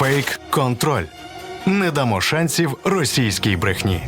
Фейк контроль. Не дамо шансів російській брехні.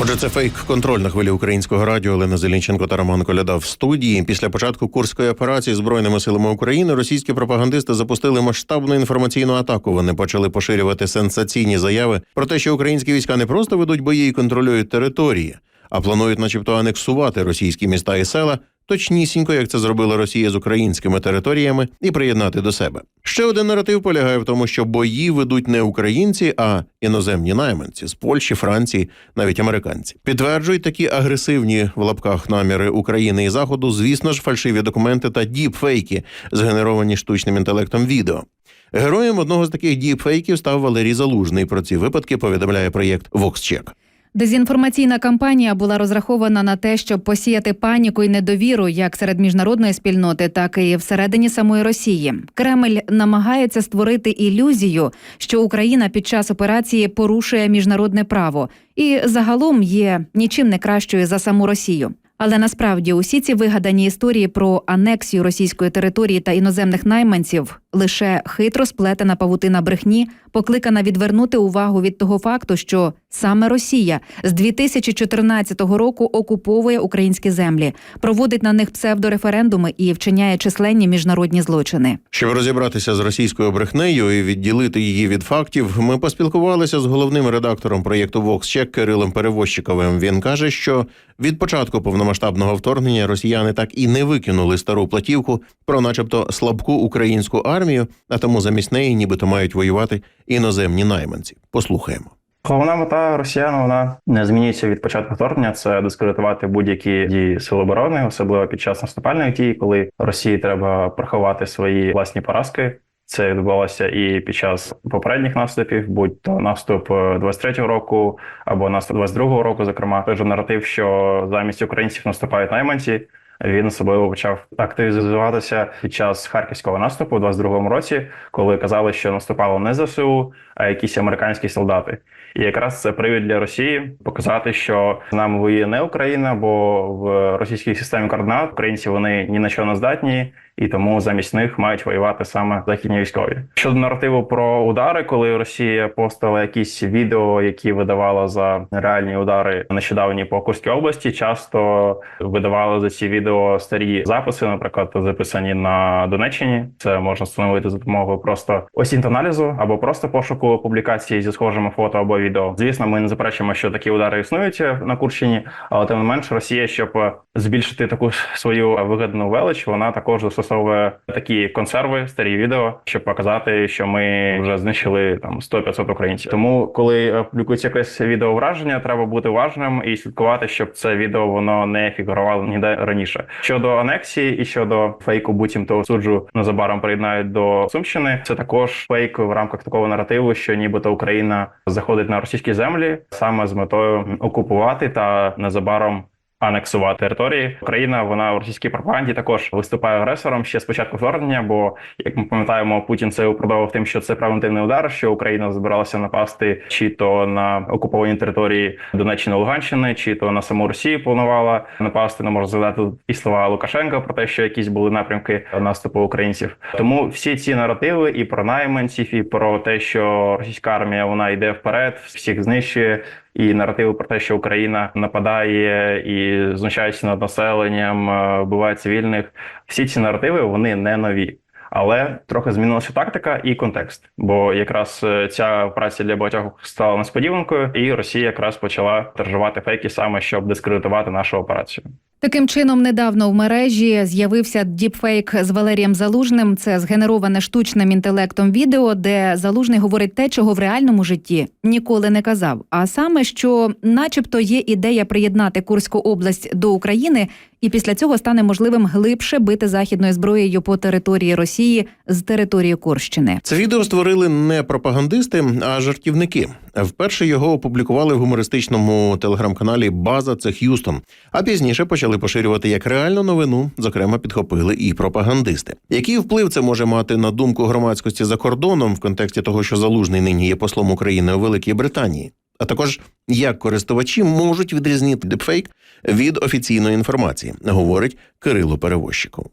Отже, це фейк контроль на хвилі українського радіо. Олена Зелінченко та Роман Коляда в студії. Після початку курської операції збройними силами України російські пропагандисти запустили масштабну інформаційну атаку. Вони почали поширювати сенсаційні заяви про те, що українські війська не просто ведуть бої і контролюють території, а планують, начебто, анексувати російські міста і села. Точнісінько, як це зробила Росія з українськими територіями, і приєднати до себе. Ще один наратив полягає в тому, що бої ведуть не українці, а іноземні найманці з Польщі, Франції, навіть американці. Підтверджують такі агресивні в лапках наміри України і Заходу, звісно ж, фальшиві документи та діпфейки, згенеровані штучним інтелектом відео. Героєм одного з таких діпфейків став Валерій Залужний. Про ці випадки повідомляє проєкт VoxCheck. Дезінформаційна кампанія була розрахована на те, щоб посіяти паніку і недовіру як серед міжнародної спільноти, так і всередині самої Росії. Кремль намагається створити ілюзію, що Україна під час операції порушує міжнародне право і загалом є нічим не кращою за саму Росію. Але насправді усі ці вигадані історії про анексію російської території та іноземних найманців лише хитро сплетена павутина брехні, покликана відвернути увагу від того факту, що саме Росія з 2014 року окуповує українські землі, проводить на них псевдореферендуми і вчиняє численні міжнародні злочини. Щоб розібратися з російською брехнею і відділити її від фактів, ми поспілкувалися з головним редактором проєкту VoxCheck Кирилом Перевозчиковим. Він каже, що від початку повномасштабного вторгнення росіяни так і не викинули стару платівку про, начебто, слабку українську армію, а тому замість неї нібито мають воювати іноземні найманці. Послухаємо. Головна мета росіян вона не змінюється від початку вторгнення. Це дискредитувати будь-які дії сил оборони, особливо під час наступальних дій, коли Росії треба приховати свої власні поразки. Це відбувалося і під час попередніх наступів, будь то наступ 23-го року або наступ 22-го року. Зокрема, той же наратив, що замість українців наступають найманці. Він особливо почав активізуватися під час харківського наступу у 22-му році, коли казали, що наступало не ЗСУ, а якісь американські солдати. І якраз це привід для Росії показати, що з нами воює не Україна, бо в російській системі координат українці вони ні на що не здатні, і тому замість них мають воювати саме західні військові. Щодо наративу про удари, коли Росія постала якісь відео, які видавала за реальні удари нещодавні по Курській області, часто видавали за ці відео старі записи, наприклад, записані на Донеччині. Це можна встановити за допомогою просто осінт-аналізу або просто пошуку публікації зі схожими фото або відео. Звісно, ми не заперечуємо, що такі удари існують на Курщині, але тим не менш Росія, щоб збільшити таку свою вигадану велич, вона також застосовує такі консерви, старі відео, щоб показати, що ми вже знищили там 100-500 українців. Тому, коли публікується якесь відео враження, треба бути уважним і слідкувати, щоб це відео воно не фігурувало ніде раніше. Щодо анексії і щодо фейку, буцімто суджу незабаром приєднають до Сумщини. Це також фейк в рамках такого наративу, що нібито Україна заходить на російські землі саме з метою окупувати та незабаром. Анексувати території Україна вона в російській пропаганді також виступає агресором ще з початку вторгнення. Бо як ми пам'ятаємо, Путін це оправдовував тим, що це превентивний удар, що Україна збиралася напасти чи то на окуповані території Донеччини Луганщини, чи то на саму Росію планувала напасти. Не можна згадати і слова Лукашенка про те, що якісь були напрямки наступу українців. Тому всі ці наративи і про найманців, і про те, що російська армія вона йде вперед, всіх знищує. І наративи про те, що Україна нападає і знущається над населенням, е, вбиває цивільних. Всі ці наративи вони не нові. Але трохи змінилася тактика і контекст. Бо якраз е, ця операція для багатьох стала несподіванкою, і Росія якраз почала тержувати фейки саме щоб дискредитувати нашу операцію. Таким чином, недавно в мережі з'явився діпфейк з Валерієм Залужним. Це згенероване штучним інтелектом відео, де Залужний говорить те, чого в реальному житті ніколи не казав. А саме, що, начебто, є ідея приєднати Курську область до України, і після цього стане можливим глибше бити західною зброєю по території Росії з території Курщини. Це відео створили не пропагандисти, а жартівники. Вперше його опублікували в гумористичному телеграм-каналі База це Х'юстон, а пізніше почали поширювати як реальну новину. Зокрема, підхопили і пропагандисти. Який вплив це може мати на думку громадськості за кордоном в контексті того, що залужний нині є послом України у Великій Британії? А також як користувачі можуть відрізнити депфейк від офіційної інформації, говорить Кирило Перевозчиков.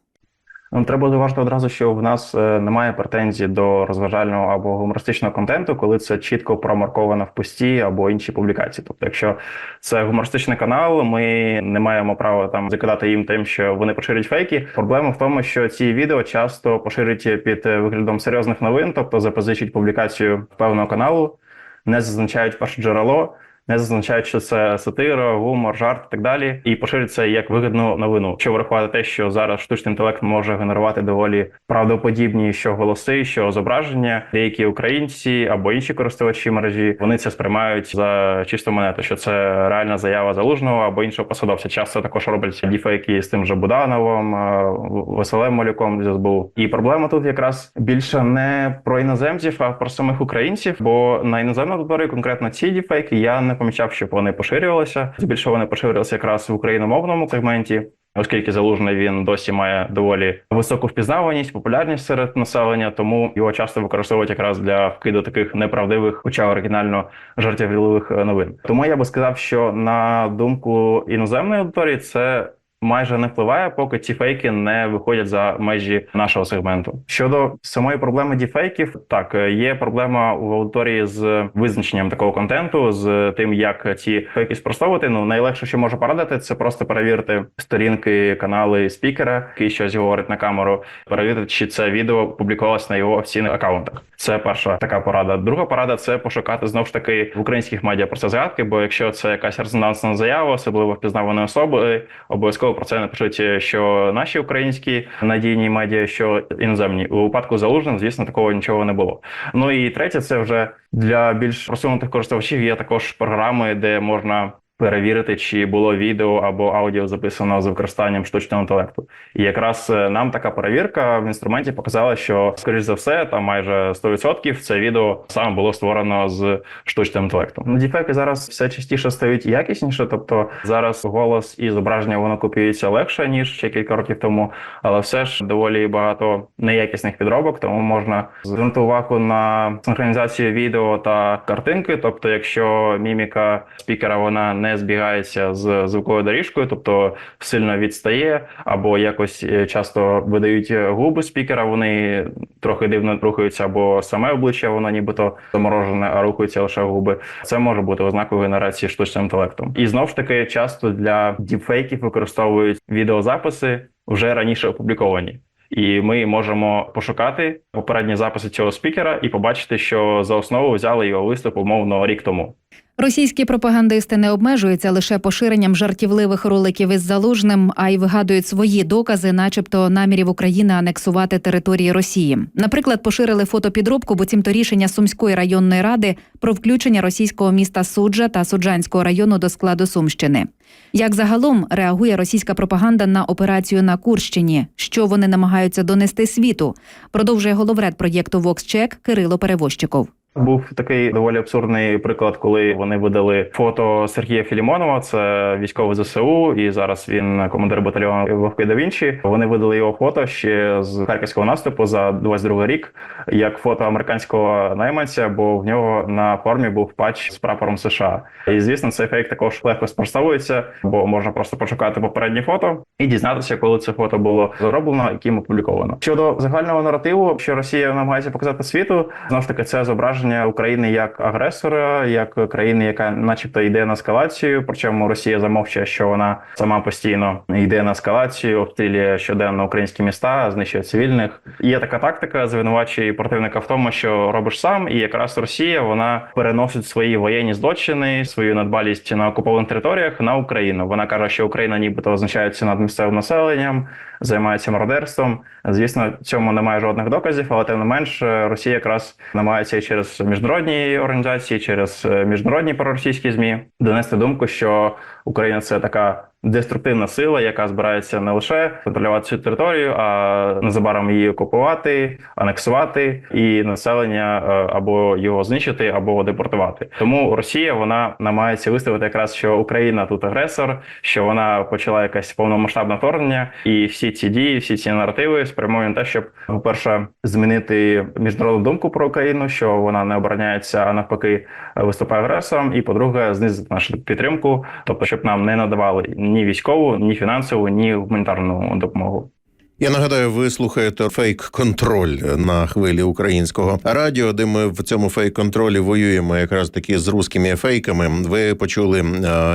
Треба зауважити одразу, що в нас е, немає претензій до розважального або гумористичного контенту, коли це чітко промарковано в пості або інші публікації. Тобто, якщо це гумористичний канал, ми не маємо права там закидати їм тим, що вони поширюють фейки. Проблема в тому, що ці відео часто поширюють під е, виглядом серйозних новин, тобто запозичують публікацію певного каналу, не зазначають перше джерело. Не зазначають, що це сатира, гумор, жарт і так далі, і поширюється як вигідну новину. Що врахувати те, що зараз штучний інтелект може генерувати доволі правдоподібні що голоси, що зображення. Деякі українці або інші користувачі мережі вони це сприймають за чисту монету, що це реальна заява залужного або іншого посадовця. Часто також роблять діфейки з тим же Будановим, е, Василем Малюком з СБУ. І проблема тут якраз більше не про іноземців, а про самих українців. Бо на іноземному дворі конкретно ці діфейки я не помічав, щоб вони поширювалися. Збільшого вони поширювалися якраз в україномовному сегменті. Оскільки залужний він досі має доволі високу впізнаваність, популярність серед населення, тому його часто використовують якраз для вкиду таких неправдивих, хоча оригінально жартівливих е, новин. Тому я би сказав, що на думку іноземної аудиторії це майже не впливає, поки ці фейки не виходять за межі нашого сегменту. Щодо самої проблеми діфейків, так е, є проблема у аудиторії з визначенням такого контенту, з тим, як ці фейки спростовувати. Ну найлегше, що можу порадити, це просто перевірити сторінки, канали спікера, який щось говорить на камеру, перевірити, чи це відео публікувалось на його офіційних акаунтах. Це перша така порада. Друга порада це пошукати знову ж таки в українських медіа про це згадки. Бо якщо це якась резонансна заява, особливо впізнаваної особи, обов'язково про це напишуть, що наші українські надійні медіа, що іноземні у випадку залужним, звісно, такого нічого не було. Ну і третє, це вже для більш просунутих користувачів. Є також програми, де можна. Перевірити, чи було відео або аудіо записано з використанням штучного інтелекту, і якраз е, нам така перевірка в інструменті показала, що скоріш за все, там майже 100% це відео саме було створено з штучним інтелектом. Ну, діфейки зараз все частіше стають якісніше, тобто зараз голос і зображення воно копіюється легше ніж ще кілька років тому, але все ж доволі багато неякісних підробок, тому можна звернути увагу на синхронізацію відео та картинки. Тобто, якщо міміка спікера вона не збігається з звуковою доріжкою, тобто сильно відстає, або якось е, часто видають губи спікера, вони трохи дивно рухаються, або саме обличчя воно нібито заморожене, а рухаються лише губи. Це може бути ознакою генерації штучним інтелектом. І знов ж таки, часто для діпфейків використовують відеозаписи вже раніше опубліковані. І ми можемо пошукати попередні записи цього спікера і побачити, що за основу взяли його виступ умовно рік тому. Російські пропагандисти не обмежуються лише поширенням жартівливих роликів із залужним, а й вигадують свої докази, начебто намірів України анексувати території Росії. Наприклад, поширили фотопідробку, буцімто рішення Сумської районної ради про включення російського міста Суджа та Суджанського району до складу Сумщини. Як загалом реагує російська пропаганда на операцію на Курщині? Що вони намагаються донести світу? Продовжує головред проєкту VoxCheck Кирило Перевозчиков. Був такий доволі абсурдний приклад, коли вони видали фото Сергія Філімонова. Це військовий ЗСУ, і зараз він командир батальйону Вовки да Вінчі. Вони видали його фото ще з харківського наступу за 22 рік, як фото американського найманця, бо в нього на формі був патч з прапором США. І звісно, цей фейк також легко спростовується, бо можна просто пошукати попередні фото і дізнатися, коли це фото було зроблено, яким опубліковано. Щодо загального наративу, що Росія намагається показати світу, знову ж таки, це зображення України як агресора, як країни, яка, начебто, йде на ескалацію. Причому Росія замовчує, що вона сама постійно йде на ескалацію, обстрілює щоденно українські міста, знищує цивільних. Є така тактика, звинувачує противника в тому, що робиш сам, і якраз Росія вона переносить свої воєнні злочини, свою надбалість на окупованих територіях на Україну. Вона каже, що Україна нібито означається над місцевим населенням, займається мародерством. Звісно, цьому немає жодних доказів, але тим не менш Росія якраз намагається і через міжнародні організації, через е, міжнародні проросійські змі донести думку, що Україна це така деструктивна сила, яка збирається не лише контролювати цю територію, а незабаром її окупувати, анексувати і населення е, або його знищити, або депортувати. Тому Росія вона намагається виставити якраз, що Україна тут агресор, що вона почала якесь повномасштабне вторгнення, і всі ці дії, всі ці наративи спрямовані на те, щоб по перше змінити міжнародну думку про Україну, що вона не обороняється, а навпаки виступає агресором. І по-друге, знизити нашу підтримку, тобто щоб нам не надавали ні військову, ні фінансову, ні гуманітарну допомогу. Я нагадаю, ви слухаєте фейк-контроль на хвилі українського радіо, де ми в цьому фейк-контролі воюємо якраз таки з руськими фейками. Ви почули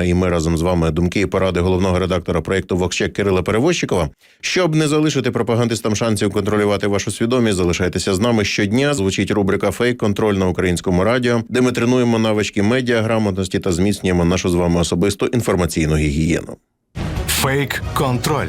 і ми разом з вами думки і поради головного редактора проєкту Вокщек Кирила Перевозчикова. Щоб не залишити пропагандистам шансів контролювати вашу свідомість, залишайтеся з нами щодня. Звучить рубрика Фейк-контроль на українському радіо, де ми тренуємо навички медіаграмотності та зміцнюємо нашу з вами особисту інформаційну гігієну. Фейк контроль.